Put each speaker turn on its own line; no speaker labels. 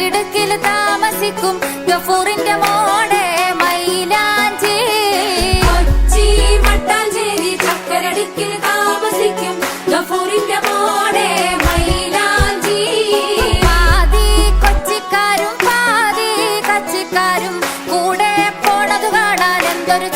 ചക്കരിടുക്കിൽ താമസിക്കും ഗഫൂറിന്റെ മോടെ മൈലാഞ്ചി.
കൊച്ചി മട്ടാഞ്ചേരി ചക്കരടുക്കിൽ താമസിക്കും ഗഫൂറിന്റെ മോടെ മൈലാഞ്ചി.
പാതി കൊച്ചിക്കാരും പാതി കച്ചിക്കാരും കൂടെ പോണത് കാണാൻ എന്തൊരു